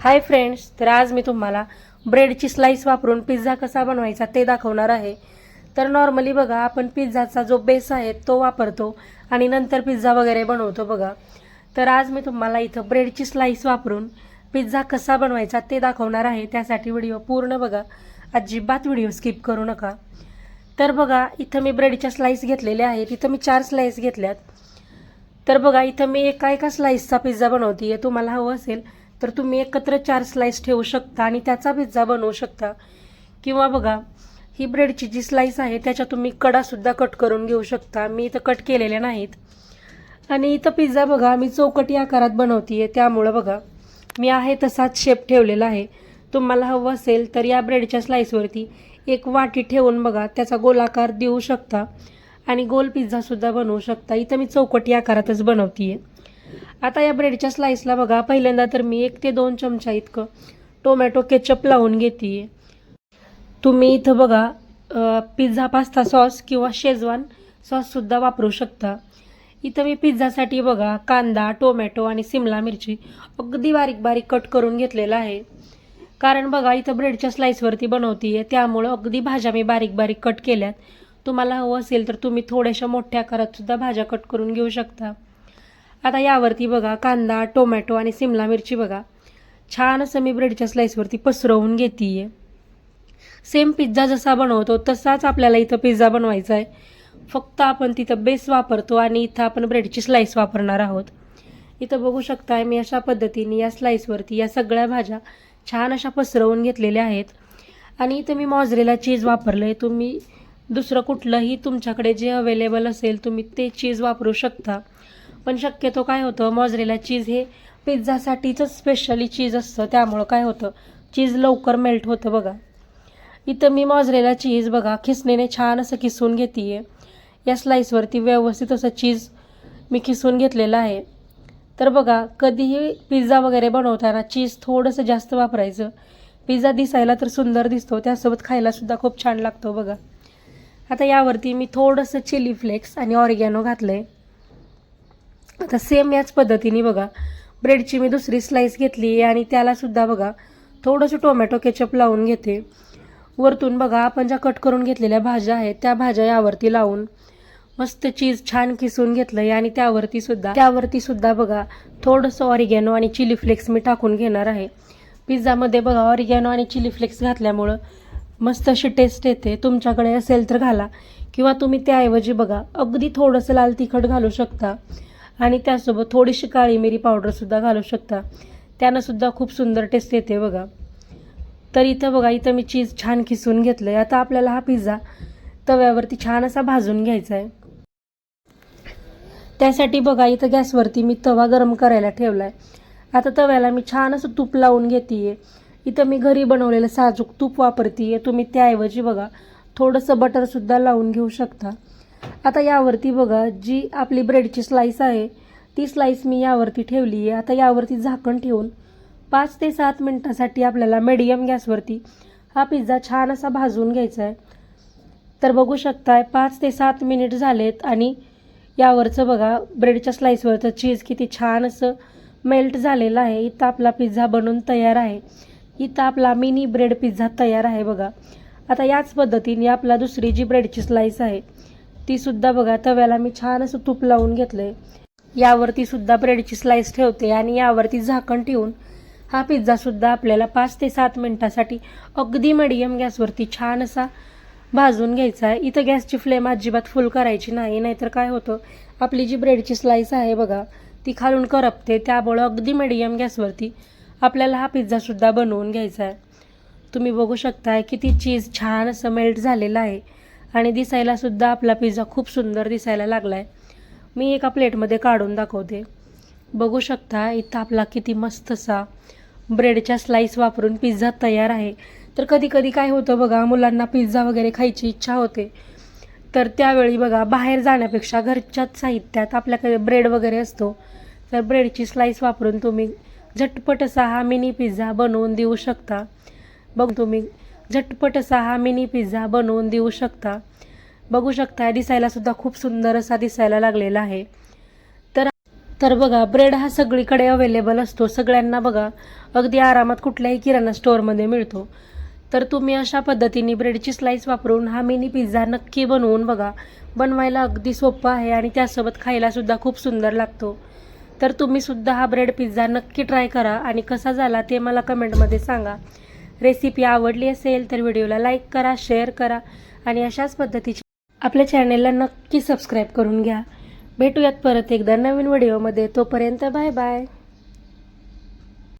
Hi friends तर आज मी तुम्हाला ब्रेडची स्लाईस वापरून पिझ्झा कसा बनवायचा ते दाखवणार आहे. तर नॉर्मली बघा आपण पिझ्झाचा जो बेस आहे तो वापरतो आणि नंतर पिझ्झा वगैरे बनवतो बघा. तर आज मी तुम्हाला इथं ब्रेडची स्लाईस वापरून पिझ्झा कसा बनवायचा ते दाखवणार आहे. त्यासाठी व्हिडिओ पूर्ण बघा. अजिबात व्हिडिओ स्किप करू नका. तर बघा इथं मी ब्रेडच्या स्लाईस घेतलेल्या आहेत. इथं मी चार स्लाईस घेतल्यात. तर बघा इथं मी एका एका स्लाईसचा पिझ्झा बनवते तुम्हाला हवं असेल तर तुम्ही एकत्र चार स्लाईस ठेवू शकता आणि त्याचा पिझ्झा बनवू शकता. किंवा बघा ही ब्रेडची जी स्लाईस आहे त्याच्या तुम्ही कडासुद्धा कट करून घेऊ शकता. मी इथं कट केलेल्या नाहीत. आणि इथं पिझ्झा बघा मी चौकटी आकारात बनवते त्यामुळं बघा मी आहे तसाच शेप ठेवलेला आहे. तुम्हाला हवं असेल तर या ब्रेडच्या स्लाईसवरती एक वाटी ठेवून बघा त्याचा गोलाकार देऊ शकता. आणि गोल पिझ्झासुद्धा बनवू शकता. इथं मी चौकटी आकारातच बनवते आता या ब्रेडच्या स्लाईसला बघा. पहिल्यांदा तर मी एक ते दोन चमचा इतकं टोमॅटो केचप लावून घेते तुम्ही इथं बघा पिझ्झा पास्ता सॉस किंवा शेजवान सॉससुद्धा वापरू शकता. इथं मी पिझ्झासाठी बघा कांदा टोमॅटो आणि सिमला मिरची अगदी बारीक बारीक कट करून घेतलेला आहे. कारण बघा इथं ब्रेडच्या स्लाईसवरती बनवती आहे त्यामुळं अगदी भाज्या मी बारीक बारीक कट केल्यात. तुम्हाला हवं असेल तर तुम्ही थोड्याशा मोठ्या आकारात सुद्धा भाज्या कट करून घेऊ शकता. आता यावरती बघा कांदा टोमॅटो आणि सिमला मिरची बघा. छान असं मी ब्रेडच्या स्लाईसवरती पसरवून घेते सेम पिझ्झा जसा बनवतो तसाच आपल्याला इथं पिझ्झा बनवायचा आहे. फक्त आपण तिथं बेस वापरतो आणि इथं आपण ब्रेडची स्लाईस वापरणार आहोत. इथं बघू शकताय मी अशा पद्धतीने या स्लाईसवरती या सगळ्या भाज्या छान अशा पसरवून घेतलेल्या आहेत. आणि इथं मी मॉजरेला चीज वापरलं आहे तुम्ही दुसरं कुठलंही तुमच्याकडे जे अवेलेबल असेल तुम्ही ते चीज वापरू शकता. पण शक्यतो काय होतं मॉजरेला चीज हे पिझ्झासाठीच स्पेशली चीज असतं. त्यामुळं काय होतं चीज लवकर मेल्ट होतं बघा. इथं मी मॉजरेला चीज बघा खिसणीने छान असं किसून घेते या स्लाईसवरती व्यवस्थित असं चीज मी खिसून घेतलेलं आहे. तर बघा कधीही पिझ्झा वगैरे बनवताना चीज थोडंसं जास्त वापरायचं. पिझ्झा दिसायला तर सुंदर दिसतो त्यासोबत खायलासुद्धा खूप छान लागतो बघा. आता यावरती मी थोडंसं चिली फ्लेक्स आणि ऑरिगॅनो घातलं आहे आता सेम याच पद्धतीने बघा. ब्रेडची मी दुसरी स्लाईस घेतली आहे आणि त्यालासुद्धा बघा थोडंसं टोमॅटो केचप लावून घेते. वरतून बघा आपण ज्या कट करून घेतलेल्या भाज्या आहेत त्या भाज्या यावरती लावून मस्त चीज छान किसून घेतलं आहे आणि त्यावरती सुद्धा त्यावरती सुद्धा बघा थोडंसं ऑरिगॅनो आणि चिली फ्लेक्स मी टाकून घेणार आहे. पिझ्झामध्ये बघा ऑरिगॅनो आणि चिली फ्लेक्स घातल्यामुळं मस्त अशी टेस्ट येते. तुमच्याकडे असेल तर घाला. किंवा तुम्ही त्याऐवजी बघा अगदी थोडंसं लाल तिखट घालू शकता. आणि त्यासोबत थोडीशी काळी मिरी पावडरसुद्धा घालू शकता. त्यानंसुद्धा खूप सुंदर टेस्ट येते बघा. तर इथं बघा इथं मी चीज छान खिसून घेतलं आहे आता आपल्याला हा पिझ्झा तव्यावरती छान असा भाजून घ्यायचा आहे त्यासाठी बघा इथं गॅसवरती मी तवा गरम करायला ठेवला आहे आता तव्याला मी छान असं तूप लावून घेते इथं मी घरी बनवलेलं साजूक तूप वापरते तुम्ही त्याऐवजी बघा थोडंसं बटरसुद्धा लावून घेऊ शकता. आता यावरती बघा जी आपली ब्रेडची स्लाईस आहे ती स्लाईस मी यावरती ठेवली आहे. आता यावरती झाकण ठेवून पाच ते सात मिनटासाठी आपल्याला मीडियम गॅसवरती हा पिझ्झा छान असा भाजून घ्यायचा आहे. तर बघू शकताय पाच ते सात मिनिट झालेत आणि यावरचं बघा ब्रेडच्या स्लाईसवरचं चीज किती छान असं मेल्ट झालेलं आहे. इथं आपला पिझ्झा बनून तयार आहे. इथं आपला मिनी ब्रेड पिझ्झा तयार आहे बघा. आता याच पद्धतीने आपला दुसरी जी ब्रेडची स्लाईस आहे ती सुद्धा बघा तव्याला मी छान असं तूप लावून घेतलं आहे यावरती सुद्धा ब्रेडची स्लाइस ठेवते आणि यावरती झाकण ठेवून हा पिझ्झासुद्धा आपल्याला पाच ते सात मिनटासाठी अगदी मिडियम गॅसवरती छान असा भाजून घ्यायचा आहे. इथं गॅसची फ्लेम अजिबात फुल करायची नाही नाहीतर काय होतं? आपली जी ब्रेडची स्लाइस आहे बघा ती खालून करपते. त्यामुळं अगदी मिडियम गॅसवरती आपल्याला हा पिझ्झासुद्धा बनवून घ्यायचा आहे. तुम्ही बघू शकताय किती चीज छान असं मेल्ट झालेलं आहे. आणि दिसायलासुद्धा आपला पिझ्झा खूप सुंदर दिसायला लागला आहे मी एका प्लेटमध्ये काढून दाखवते. बघू शकता इथं आपला किती मस्त असा ब्रेडच्या स्लाईस वापरून पिझ्झा तयार आहे. तर कधी कधी काय होतं बघा मुलांना पिझ्झा वगैरे खायची इच्छा होते. तर त्यावेळी बघा बाहेर जाण्यापेक्षा घरच्याच साहित्यात आपल्याकडे ब्रेड वगैरे असतो. तर ब्रेडची स्लाईस वापरून तुम्ही झटपट असा हा मिनी पिझ्झा बनवून देऊ शकता. बघ तुम्ही झटपट असा हा मिनी पिझ्झा बनवून देऊ शकता. बघू शकता दिसायलासुद्धा खूप सुंदर असा दिसायला लागलेला आहे. तर तर बघा ब्रेड हा सगळीकडे अवेलेबल असतो. सगळ्यांना बघा अगदी आरामात कुठल्याही किराणा स्टोअरमध्ये मिळतो. तर तुम्ही अशा पद्धतीने ब्रेडची स्लाईस वापरून हा मिनी पिझ्झा नक्की बनवून बघा. बनवायला अगदी सोपं आहे आणि त्यासोबत खायलासुद्धा खूप सुंदर लागतो. तर तुम्हीसुद्धा हा ब्रेड पिझ्झा नक्की ट्राय करा आणि कसा झाला ते मला कमेंटमध्ये सांगा. रेसिपी आवडली असेल तर व्हिडिओला लाईक करा शेअर करा आणि अशाच पद्धतीची आपल्या चॅनेलला नक्की सबस्क्राईब करून घ्या. भेटूयात परत एकदा नवीन व्हिडिओमध्ये. तोपर्यंत बाय बाय.